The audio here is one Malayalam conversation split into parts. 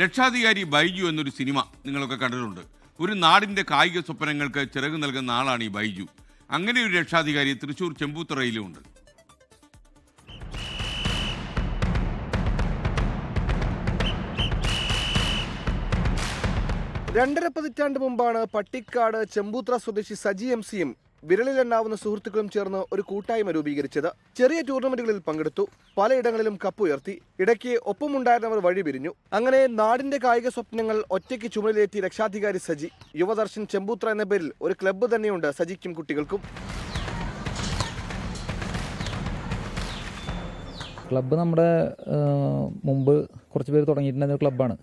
രക്ഷാധികാരി ബൈജു എന്നൊരു സിനിമ നിങ്ങളൊക്കെ കണ്ടിട്ടുണ്ട്. ഒരു നാടിന്റെ കായിക സ്വപ്നങ്ങൾക്ക് ചിറക് നൽകുന്ന ആളാണ് ഈ ബൈജു. അങ്ങനെ ഒരു രക്ഷാധികാരി തൃശൂർ ചെമ്പൂത്തറയിലും ഉണ്ട് രണ്ടര പതിറ്റാണ്ട് മുമ്പാണ് പട്ടിക്കാട് ചെമ്പൂത്ര സ്വദേശി സജി എം സിയും വിരലിലെണ്ണാവുന്ന സുഹൃത്തുക്കളും ചേർന്ന് ഒരു കൂട്ടായ്മ രൂപീകരിച്ചത് ചെറിയ ടൂർണമെന്റുകളിൽ പങ്കെടുത്തു. പലയിടങ്ങളിലും കപ്പുയർത്തി. ഇടയ്ക്ക് ഒപ്പമുണ്ടായിരുന്നവർ വഴി പിരിഞ്ഞു. അങ്ങനെ നാടിന്റെ കായിക സ്വപ്നങ്ങൾ ഒറ്റയ്ക്ക് ചുമലിലേറ്റി രക്ഷാധികാരി സജി. യുവദർശൻ ചെമ്പൂത്ര എന്ന പേരിൽ ഒരു ക്ലബ്ബ് തന്നെയുണ്ട് സജിക്കും കുട്ടികൾക്കും. ക്ലബ്ബ് നമ്മുടെ മുമ്പ് കുറച്ച് പേര് തുടങ്ങിയിട്ടുണ്ടായിരുന്ന ക്ലബ്ബാണ്.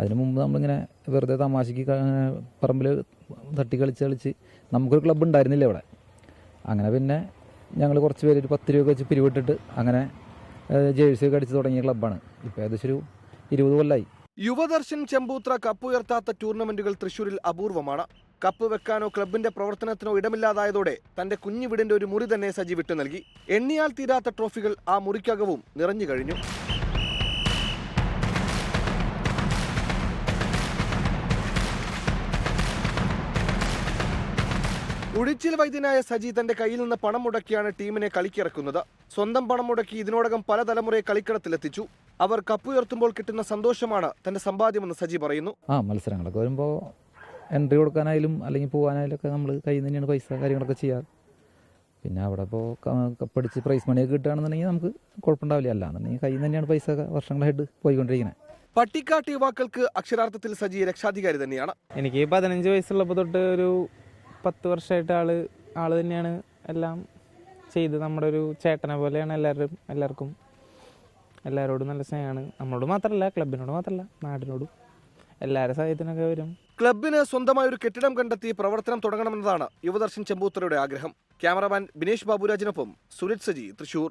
അതിന് മുമ്പ് നമ്മളിങ്ങനെ വെറുതെ തമാശക്ക് പറമ്പിൽ തട്ടി കളിച്ച് കളിച്ച് നമുക്കൊരു ക്ലബ്ബ് ഉണ്ടായിരുന്നില്ല ഇവിടെ. അങ്ങനെ പിന്നെ ഞങ്ങൾ കുറച്ച് പേര് ഒരു പത്ത് രൂപ വെച്ച് പിരിവിട്ടിട്ട് അങ്ങനെ ജേഴ്സി ഒക്കെ അടിച്ച് തുടങ്ങിയ ക്ലബ്ബാണ് ഇപ്പോൾ ഏകദേശം ഒരു ഇരുപത് കൊല്ലമായി യുവദർശൻ ചെമ്പൂത്ര കപ്പുയർത്താത്ത ടൂർണമെന്റുകൾ തൃശൂരിൽ അപൂർവമാണ്. കപ്പ് വെക്കാനോ ക്ലബിന്റെ പ്രവർത്തനത്തിനോ ഇടമില്ലാതായതോടെ തന്റെ കുഞ്ഞു വീടിന്റെ ഒരു മുറി തന്നെ സജി വിട്ടു നൽകി. എണ്ണിയാൽ തീരാത്ത ട്രോഫികൾ ആ മുറിക്കകവും നിറഞ്ഞു കഴിഞ്ഞു. ഉഴിച്ചിൽ വൈദ്യനായ സജി തന്റെ കയ്യിൽ നിന്ന് പണം മുടക്കിയാണ് ടീമിനെ കളിക്കിറക്കുന്നത്. സ്വന്തം പണം മുടക്കി ഇതിനോടകം പല തലമുറയെ കളിക്കളത്തിലെത്തിച്ചു. അവർ കപ്പുയർത്തുമ്പോൾ കിട്ടുന്ന സന്തോഷമാണ് തന്റെ സമ്പാദ്യമെന്ന് സജി പറയുന്നു. ആ മത്സരങ്ങളൊക്കെ വരുമ്പോൾ എൻട്രി കൊടുക്കാനായാലും അല്ലെങ്കിൽ പോകാനായാലും ഒക്കെ നമ്മൾ കയ്യിൽ നിന്ന് തന്നെയാണ് പൈസ കാര്യങ്ങളൊക്കെ ചെയ്യാറ്. പിന്നെ അവിടെ ഇപ്പോൾ കപ്പടിച്ച് പ്രൈസ് മണിയൊക്കെ കിട്ടുകയാണെന്നുണ്ടെങ്കിൽ നമുക്ക് കുഴപ്പമുണ്ടാവില്ല. അല്ലാന്നുണ്ടെങ്കിൽ കയ്യിൽ തന്നെയാണ് പൈസ വർഷങ്ങളായിട്ട് പോയിക്കൊണ്ടിരിക്കുന്നത് പട്ടിക്കാട്ട് യുവാക്കൾക്ക് അക്ഷരാർത്ഥത്തിൽ സജി രക്ഷാധികാരി തന്നെയാണ്. എനിക്ക് പതിനഞ്ച് വയസ്സുള്ളപ്പോൾ തൊട്ട് ഒരു പത്ത് വർഷമായിട്ട് ആൾ ആൾ തന്നെയാണ് എല്ലാം ചെയ്ത്. നമ്മുടെ ഒരു ചേട്ടനെ പോലെയാണ് എല്ലാവരും എല്ലാവർക്കും എല്ലാവരോടും നല്ല സ്നേഹമാണ്. നമ്മളോട് മാത്രമല്ല ക്ലബിനോട് മാത്രമല്ല നാടിനോടും എല്ലാവരുടെ സഹായത്തിനൊക്കെ വരും. ക്ലബിന് സ്വന്തമായ ഒരു കെട്ടിടം കണ്ടെത്തി പ്രവർത്തനം തുടങ്ങണമെന്നതാണ് യുവദർശൻ ചെമ്പൂത്തറയുടെ ആഗ്രഹം. ക്യാമറമാൻ ബിനേഷ് ബാബുരാജിനൊപ്പം സുരജ് സജി തൃശൂർ.